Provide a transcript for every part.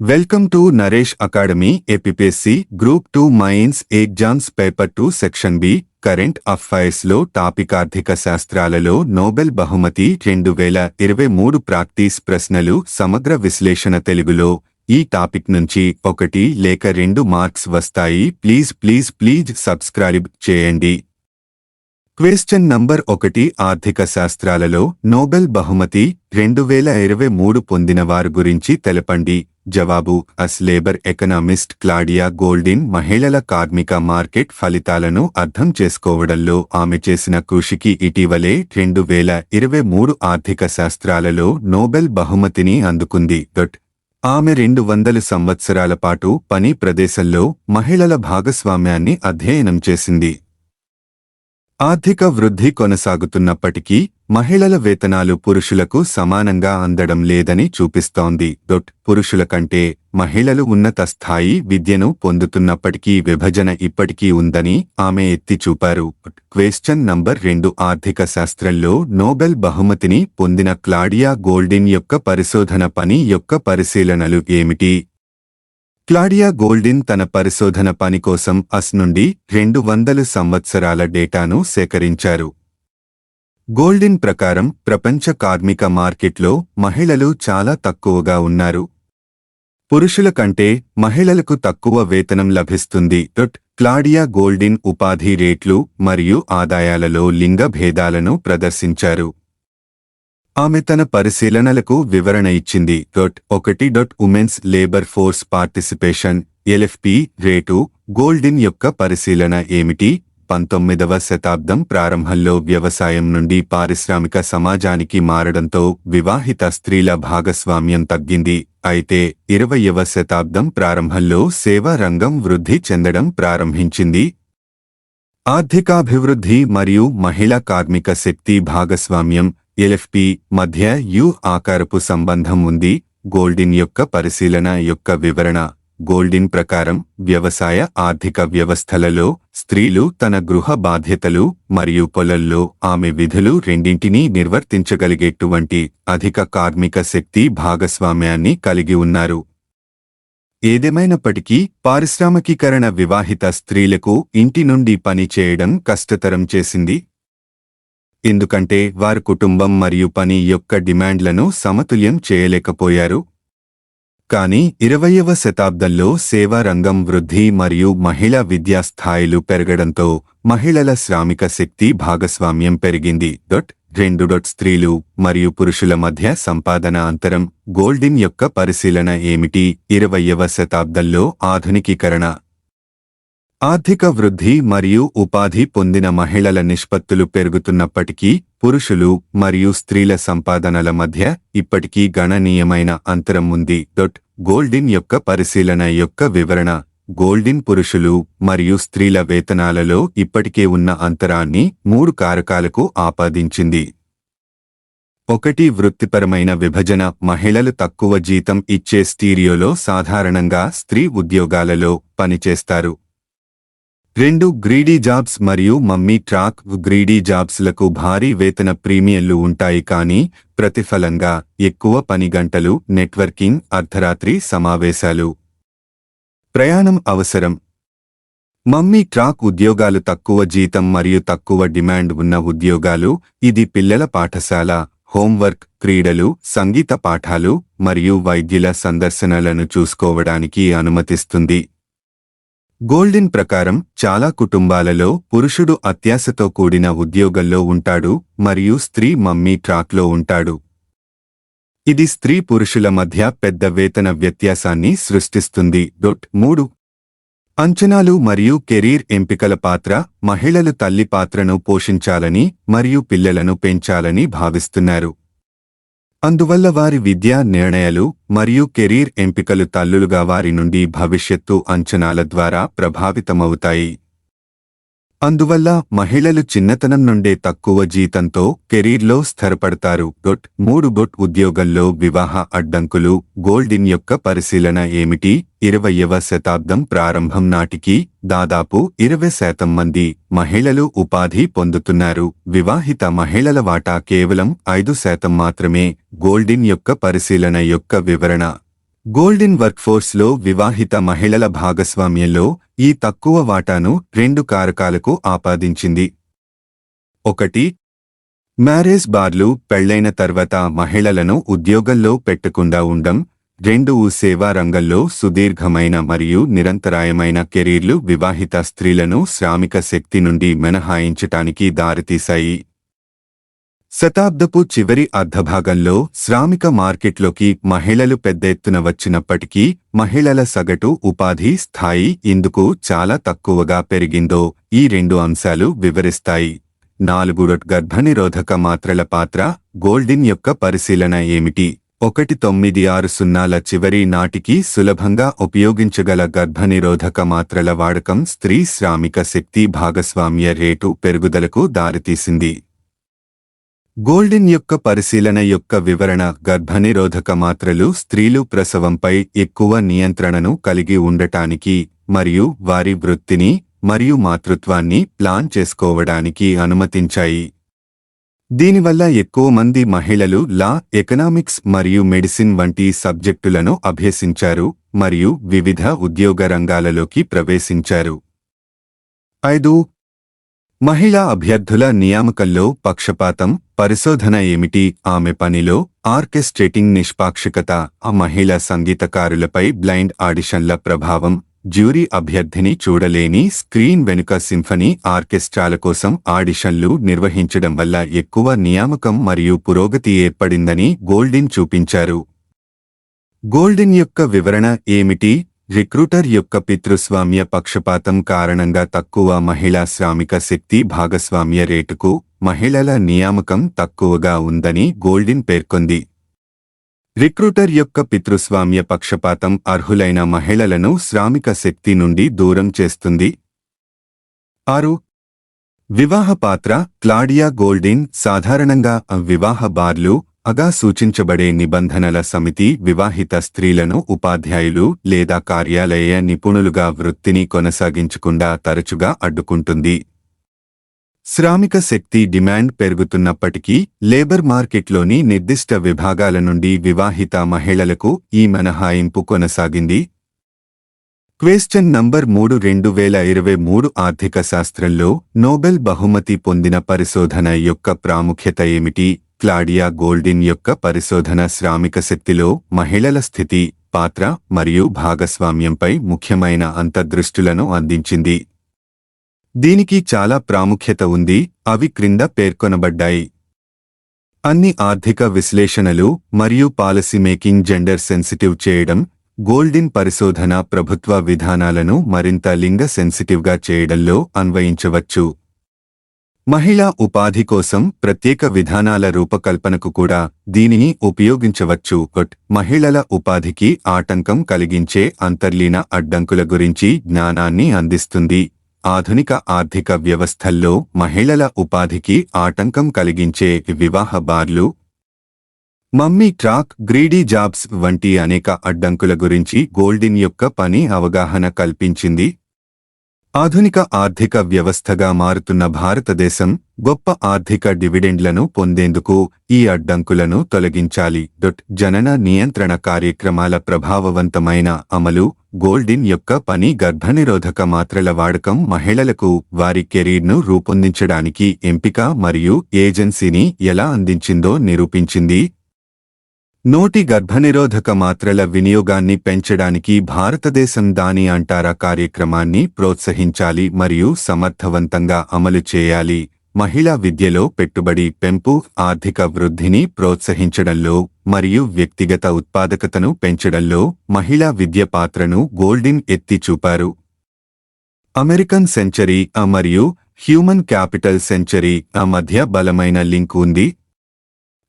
Welcome to Naresh academy APPSC group two mains exams paper two section B current అఫైర్స్లో topic ఆర్థిక శాస్త్రాలలో Nobel బహుమతి రెండు వేల ఇరవై మూడు ప్రాక్టీస్ ప్రశ్నలు సమగ్ర విశ్లేషణ తెలుగులో ఈ టాపిక్ నుంచి ఒకటి లేక రెండు మార్క్స్ వస్తాయి. ప్లీజ్ ప్లీజ్ ప్లీజ్ సబ్స్క్రైబ్ చేయండి. క్వశ్చన్ నంబర్ ఒకటి ఆర్థిక శాస్త్రాలలో నోబెల్ బహుమతి రెండు వేల ఇరవై మూడు పొందిన వారి గురించి తెలపండి. జవాబు అస్ లేబర్ ఎకనామిస్ట్ క్లాడియా గోల్డిన్ మహిళల కార్మిక మార్కెట్ ఫలితాలను అర్థం చేసుకోవడంలో ఆమె చేసిన కృషికి ఇటీవలే రెండు వేల ఇరవై మూడు ఆర్థిక శాస్త్రాలలో నోబెల్ బహుమతిని అందుకుంది. డొట్ ఆమె రెండు వందల సంవత్సరాల పాటు పని ప్రదేశంలో మహిళల భాగస్వామ్యాన్ని అధ్యయనం చేసింది. ఆర్థిక వృద్ధి కొనసాగుతున్నప్పటికీ మహిళల వేతనాలు పురుషులకు సమానంగా అందడం లేదని చూపిస్తోంది. డొట్ పురుషుల కంటే మహిళలు ఉన్నత స్థాయి విద్యను పొందుతున్నప్పటికీ విభజన ఇప్పటికీ ఉందని ఆమె ఎత్తి చూపారు. క్వశ్చన్ నంబర్ రెండు ఆర్థిక శాస్త్రంలో నోబెల్ బహుమతిని పొందిన క్లాడియా గోల్డిన్ యొక్క పరిశోధన పని యొక్క పరిశీలనలు ఏమిటి? క్లాడియా గోల్డిన్ తన పరిశోధన పని కోసం అస్ నుండి రెండు వందల సంవత్సరాల డేటాను సేకరించారు. గోల్డిన్ ప్రకారం ప్రపంచ కార్మిక మార్కెట్లో మహిళలు చాలా తక్కువగా ఉన్నారు. పురుషుల కంటే మహిళలకు తక్కువ వేతనం లభిస్తుంది. డొట్ క్లాడియా గోల్డిన్ ఉపాధి రేట్లు మరియు ఆదాయాలలో లింగ భేదాలను ప్రదర్శించారు. ఆమె తన పరిశీలనలకు వివరణ ఇచ్చింది. డొట్ ఒకటి dot women's labour force participation LFP rate Goldin యొక్క పరిశీలన ఏమిటి? పంతొమ్మిదవ శతాబ్దం ప్రారంభంలో వ్యవసాయం నుండి పారిశ్రామిక సమాజానికి మారడంతో వివాహిత స్త్రీల భాగస్వామ్యం తగ్గింది. అయితే ఇరవయవ శతాబ్దం ప్రారంభంలో సేవా రంగం వృద్ధి చెందడం ప్రారంభించింది. ఆర్థికాభివృద్ధి మరియు మహిళా కార్మిక శక్తి భాగస్వామ్యం ఎల్ఎఫ్పి మధ్య యు ఆకారపు సంబంధం ఉంది. గోల్డిన్ యొక్క పరిశీలన యొక్క వివరణ. గోల్డిన్ ప్రకారం వ్యవసాయ ఆర్థిక వ్యవస్థలలో స్త్రీలు తన గృహ బాధ్యతలు మరియు పొలల్లో ఆమె విధులు రెండింటినీ నిర్వర్తించగలిగేటువంటి అధిక కార్మిక శక్తి భాగస్వామ్యాన్ని కలిగి ఉన్నారు. ఏదేమైనప్పటికీ పారిశ్రామికీకరణ వివాహిత స్త్రీలకు ఇంటి నుండి పని చేయడం కష్టతరం చేసింది. ఎందుకంటే వారు కుటుంబం మరియు పని యొక్క డిమాండ్లను సమతుల్యం చేయలేకపోయారు. కానీ ఇరవయవ శతాబ్దంలో సేవా రంగం వృద్ధి మరియు మహిళా విద్యా స్థాయిలు పెరగడంతో మహిళల శ్రామిక శక్తి భాగస్వామ్యం పెరిగింది. డొట్ రెండు డొట్ స్త్రీలు మరియు పురుషుల మధ్య సంపాదన అంతరం గోల్డిన్ యొక్క పరిశీలన ఏమిటి? ఇరవయవ శతాబ్దంలో ఆధునికీకరణ ఆర్థిక వృద్ధి మరియు ఉపాధి పొందిన మహిళల నిష్పత్తులు పెరుగుతున్నప్పటికీ పురుషులు మరియు స్త్రీల సంపాదనల మధ్య ఇప్పటికీ గణనీయమైన అంతరం ఉంది. డొట్ గోల్డిన్ యొక్క పరిశీలన యొక్క వివరణ. గోల్డిన్ పురుషులు మరియు స్త్రీల వేతనాలలో ఇప్పటికే ఉన్న అంతరాన్ని మూడు కారకాలకు ఆపాదించింది. ఒకటి వృత్తిపరమైన విభజన. మహిళలు తక్కువ జీతం ఇచ్చే స్టీరియోలో సాధారణంగా స్త్రీ ఉద్యోగాలలో పనిచేస్తారు. రెండు గ్రీడీ జాబ్స్ మరియు మమ్మీ ట్రాక్ గ్రీడీ జాబ్స్లకు భారీ వేతన ప్రీమియంలు ఉంటాయి కానీ ప్రతిఫలంగా ఎక్కువ పని గంటలు నెట్వర్కింగ్ అర్ధరాత్రి సమావేశాలు. ప్రయాణం అవసరం. మమ్మీ ట్రాక్ ఉద్యోగాలు తక్కువ జీతం మరియు తక్కువ డిమాండ్ ఉన్న ఉద్యోగాలు ఇది పిల్లల పాఠశాల హోంవర్క్ క్రీడలు సంగీత పాఠాలు మరియు వైద్యుల సందర్శనలను చూసుకోవడానికి అనుమతిస్తుంది. గోల్డిన్ ప్రకారం చాలా కుటుంబాలలో పురుషుడు అత్యాశతో కూడిన ఉద్యోగంలో ఉంటాడు మరియు స్త్రీ మమ్మీ ట్రాక్లో ఉంటాడు. ఇది స్త్రీ పురుషుల మధ్య పెద్ద వేతన వ్యత్యాసాన్ని సృష్టిస్తుంది. డొట్ మూడు. అంచనాలు మరియు కెరీర్ ఎంపికల పాత్ర మహిళలు తల్లి పాత్రను పోషించాలని మరియు పిల్లలను పెంచాలని భావిస్తున్నారు. అందువల్ల వారి విద్యా నిర్ణయాలు మరియు కెరీర్ ఎంపికలు తల్లులుగా వారి నుండి భవిష్యత్తు అంచనాల ద్వారా ప్రభావితమవుతాయి. అందువల్ల మహిళలు చిన్నతనం నుండే తక్కువ జీతంతో కెరీర్లో స్థిరపడతారు. గొట్ మూడు గొట్ ఉద్యోగంలో వివాహ అడ్డంకులు గోల్డిన్ యొక్క పరిశీలన ఏమిటి? ఇరవయవ శతాబ్దం ప్రారంభం నాటికి దాదాపు ఇరవై శాతం మంది మహిళలు ఉపాధి పొందుతున్నారు. వివాహిత మహిళల వాటా కేవలం ఐదు శాతం మాత్రమే గోల్డిన్ యొక్క పరిశీలన యొక్క వివరణ గోల్డెన్ వర్క్ఫోర్స్లో వివాహిత మహిళల భాగస్వామ్యంలో ఈ తక్కువ వాటాను రెండు కారకాలకు ఆపాదించింది. ఒకటి మ్యారేజ్ బార్లు పెళ్ళైన తర్వాత మహిళలను ఉద్యోగంలో పెట్టకుండా ఉండం రెండు సేవా రంగంలో సుదీర్ఘమైన మరియు నిరంతరాయమైన కెరీర్లు వివాహిత స్త్రీలను శ్రామిక శక్తి నుండి మినహాయించటానికి దారితీశాయి. శతాబ్దపు చివరి అర్ధభాగంలో శ్రామిక మార్కెట్లోకి మహిళలు పెద్ద ఎత్తున వచ్చినప్పటికీ మహిళల సగటు ఉపాధి స్థాయి ఇందుకు చాలా తక్కువగా పెరిగిందో ఈ రెండు అంశాలు వివరిస్తాయి. నాలుగు గర్భనిరోధక మాత్రల పాత్ర గోల్డిన్ యొక్క పరిశీలన ఏమిటి? ఒకటి తొమ్మిది ఆరు సున్నాల చివరి నాటికి సులభంగా ఉపయోగించగల గర్భనిరోధక మాత్రల వాడకం స్త్రీ శ్రామిక శక్తి భాగస్వామ్య రేటు పెరుగుదలకు దారితీసింది. గోల్డెన్ యొక్క పరిశీలన యొక్క వివరణ గర్భనిరోధక మాత్రలు స్త్రీలు ప్రసవంపై ఎక్కువ నియంత్రణను కలిగి ఉండటానికి మరియు వారి వృత్తిని మరియు మాతృత్వాన్ని ప్లాన్ చేసుకోవడానికి అనుమతించాయి. దీనివల్ల ఎక్కువ మంది మహిళలు లా ఎకనామిక్స్ మరియు మెడిసిన్ వంటి సబ్జెక్టులను అభ్యసించారు మరియు వివిధ ఉద్యోగ రంగాలలోకి ప్రవేశించారు. ఐదు మహిళా అభ్యర్థుల నియామకంలో పక్షపాతం పరిశోధన ఏమిటి? ఆమె పనిలో ఆర్కెస్ట్రేటింగ్ నిష్పాక్షికత ఆ మహిళా సంగీతకారులపై బ్లైండ్ ఆడిషన్ల ప్రభావం జ్యూరీ అభ్యర్థిని చూడలేని స్క్రీన్ వెనుక సింఫనీ ఆర్కెస్ట్రాల కోసం ఆడిషన్లు నిర్వహించడం వల్ల ఎక్కువ నియామకం మరియు పురోగతి ఏర్పడిందని గోల్డిన్ చూపించారు. గోల్డిన్ యొక్క వివరణ ఏమిటి? రిక్రూటర్ యొక్క పితృస్వామ్య పక్షపాతం కారణంగా తక్కువ మహిళా శ్రామిక శక్తి భాగస్వామ్య రేటుకు మహిళల నియామకం తక్కువగా ఉందని గోల్డిన్ పేర్కొంది. రిక్రూటర్ యొక్క పితృస్వామ్య పక్షపాతం అర్హులైన మహిళలను శ్రామిక శక్తి నుండి దూరం చేస్తుంది. ఆరు. వివాహ పాత్ర క్లాడియా గోల్డిన్ సాధారణంగా వివాహ బార్లు అగా సూచించబడే నిబంధనల సమితి వివాహిత స్త్రీలను ఉపాధ్యాయులు లేదా కార్యాలయ నిపుణులుగా వృత్తిని కొనసాగించకుండా తరచుగా అడ్డుకుంటుంది. శ్రామిక శక్తి డిమాండ్ పెరుగుతున్నప్పటికీ లేబర్ మార్కెట్లోని నిర్దిష్ట విభాగాల నుండి వివాహిత మహిళలకు ఈ మినహాయింపు కొనసాగింది. క్వేశ్చన్ నంబర్ మూడు రెండు వేల ఇరవై మూడు ఆర్థిక శాస్త్రంలో నోబెల్ బహుమతి పొందిన పరిశోధన యొక్క ప్రాముఖ్యత ఏమిటి? క్లాడియా గోల్డిన్ యొక్క పరిశోధన శ్రామిక శక్తిలో మహిళల స్థితి పాత్ర మరియు భాగస్వామ్యంపై ముఖ్యమైన అంతర్దృష్టులను అందించింది. దీనికి చాలా ప్రాముఖ్యత ఉంది అవి క్రింద పేర్కొనబడ్డాయి. అన్ని ఆర్థిక విశ్లేషణలు మరియు పాలసీ మేకింగ్ జెండర్ సెన్సిటివ్ చేయడం గోల్డిన్ పరిశోధన ప్రభుత్వ విధానాలను మరింత లింగ సెన్సిటివ్గా చేయడంలో అన్వయించవచ్చు. మహిళా ఉపాధి కోసం ప్రత్యేక విధానాల రూపకల్పనకు కూడా దీనిని ఉపయోగించవచ్చు. మహిళల ఉపాధికి ఆటంకం కలిగించే అంతర్లీన అడ్డంకుల గురించి జ్ఞానాన్ని అందిస్తుంది. ఆధునిక ఆర్థిక వ్యవస్థల్లో మహిళల ఉపాధికి ఆటంకం కలిగించే వివాహ బార్లు మమ్మీ ట్రాక్ గ్రీడీ జాబ్స్ వంటి అనేక అడ్డంకుల గురించి గోల్డిన్ యొక్క పని అవగాహన కల్పించింది. ఆధునిక ఆర్థిక వ్యవస్థగా మారుతున్న భారతదేశం గొప్ప ఆర్థిక డివిడెండ్లను పొందేందుకు ఈ అడ్డంకులను తొలగించాలి. డొట్ జనన నియంత్రణ కార్యక్రమాల ప్రభావవంతమైన అమలు గోల్డిన్ యొక్క పని గర్భనిరోధక మాత్రల వాడకం మహిళలకు వారి కెరీర్ను రూపొందించడానికి ఎంపిక మరియు ఏజెన్సీని ఎలా అందించిందో నిరూపించింది నోటి గర్భనిరోధక మాత్రల వినియోగాన్ని పెంచడానికి భారతదేశం దాని అంటారా కార్యక్రమాన్ని ప్రోత్సహించాలి మరియు సమర్థవంతంగా అమలు చేయాలి. మహిళా విద్యలో పెట్టుబడి పెంపు ఆర్థిక వృద్ధిని ప్రోత్సహించడంలో మరియు వ్యక్తిగత ఉత్పాదకతను పెంచడంలో మహిళా విద్య పాత్రను గోల్డిన్ ఎత్తి చూపారు. అమెరికన్ సెంచరీ అ మరియు హ్యూమన్ క్యాపిటల్ సెంచరీ ఆ మధ్య బలమైన లింక్ ఉంది.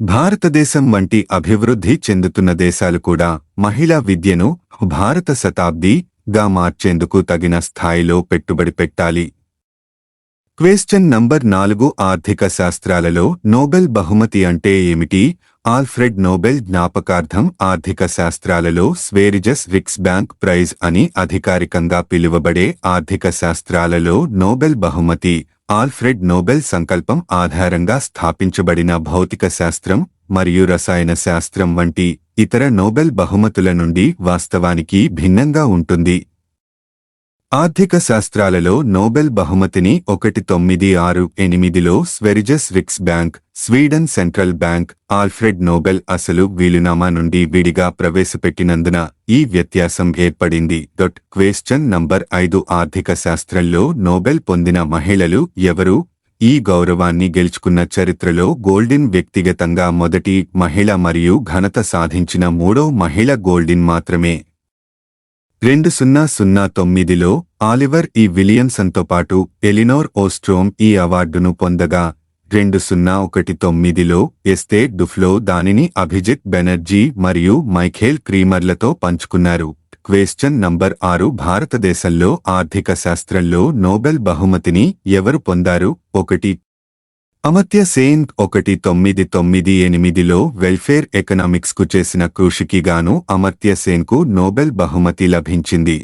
భారతదేశం వంటి అభివృద్ధి చెందుతున్న దేశాలు కూడా మహిళా విద్యను భారత శతాబ్దిగా మార్చేందుకు తగిన స్థాయిలో పెట్టుబడి పెట్టాలి. క్వేశ్చన్ నంబర్ నాలుగు ఆర్థిక శాస్త్రాలలో నోబెల్ బహుమతి అంటే ఏమిటి? ఆల్ఫ్రెడ్ నోబెల్ జ్ఞాపకార్థం ఆర్థిక శాస్త్రాలలో స్వేరిజస్ రిక్స్ బ్యాంక్ ప్రైజ్ అని అధికారికంగా పిలువబడే ఆర్థిక శాస్త్రాలలో నోబెల్ బహుమతి. ఆల్ఫ్రెడ్ నోబెల్ సంకల్పం ఆధారంగా స్థాపించబడిన భౌతిక శాస్త్రం మరియు రసాయన శాస్త్రం వంటి ఇతర నోబెల్ బహుమతుల నుండి వాస్తవానికి భిన్నంగా ఉంటుంది. ఆర్థిక శాస్త్రాలలో నోబెల్ బహుమతిని ఒకటి తొమ్మిది ఆరు ఎనిమిదిలో Sveriges Riksbank Sweden central bank Alfred Nobel అసలు వీలునామా నుండి విడిగా ప్రవేశపెట్టినందున ఈ వ్యత్యాసం ఏర్పడింది. డొట్ క్వేశ్చన్ నంబర్ ఐదు ఆర్థిక శాస్త్రంలో నోబెల్ పొందిన మహిళలు ఎవరు? ఈ గౌరవాన్ని గెలుచుకున్న చరిత్రలో గోల్డిన్ వ్యక్తిగతంగా మొదటి మహిళ మరియు ఘనత సాధించిన మూడో మహిళ గోల్డిన్ మాత్రమే. రెండు సున్నా సున్నా తొమ్మిదిలో ఆలివర్ ఈ విలియమ్సన్తో పాటు ఎలినోర్ ఓస్ట్రోమ్ ఈ అవార్డును పొందగా రెండు సున్నా ఒకటి తొమ్మిదిలో ఎస్తే డుఫ్లో దానిని అభిజిత్ బెనర్జీ మరియు మైఖేల్ క్రీమర్లతో పంచుకున్నారు. క్వేశ్చన్ నంబర్ ఆరు భారతదేశంలో ఆర్థిక శాస్త్రంలో నోబెల్ బహుమతిని ఎవరు పొందారు? ఒకటి అమర్త్య సేన్ ఒకటి తొమ్మిది తొమ్మిది ఎనిమిదిలో వెల్ఫేర్ ఎకనామిక్స్కు చేసిన కృషికి గాను అమర్త్య సేన్కు నోబెల్ బహుమతి లభించింది.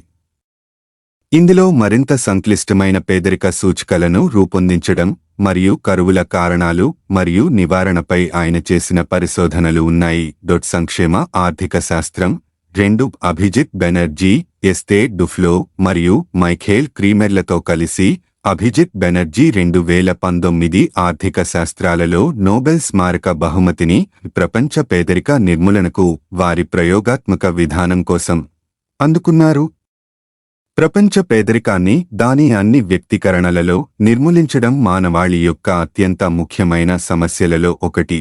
ఇందులో మరింత సంక్లిష్టమైన పేదరిక సూచికలను రూపొందించడం మరియు కరువుల కారణాలు మరియు నివారణపై ఆయన చేసిన పరిశోధనలు ఉన్నాయి. డొట్ సంక్షేమ ఆర్థిక శాస్త్రం రెండు అభిజిత్ బెనర్జీ ఎస్తే డుఫ్లో మరియు మైఖేల్ క్రీమెర్లతో కలిసి అభిజిత్ బెనర్జీ రెండు వేల పంతొమ్మిది ఆర్థిక శాస్త్రాలలో నోబెల్ స్మారక బహుమతిని ప్రపంచ పేదరిక నిర్మూలనకు వారి ప్రయోగాత్మక విధానం కోసం అందుకున్నారు. ప్రపంచ పేదరికాన్ని దాని అన్ని వ్యక్తీకరణలలో నిర్మూలించడం మానవాళి యొక్క అత్యంత ముఖ్యమైన సమస్యలలో ఒకటి.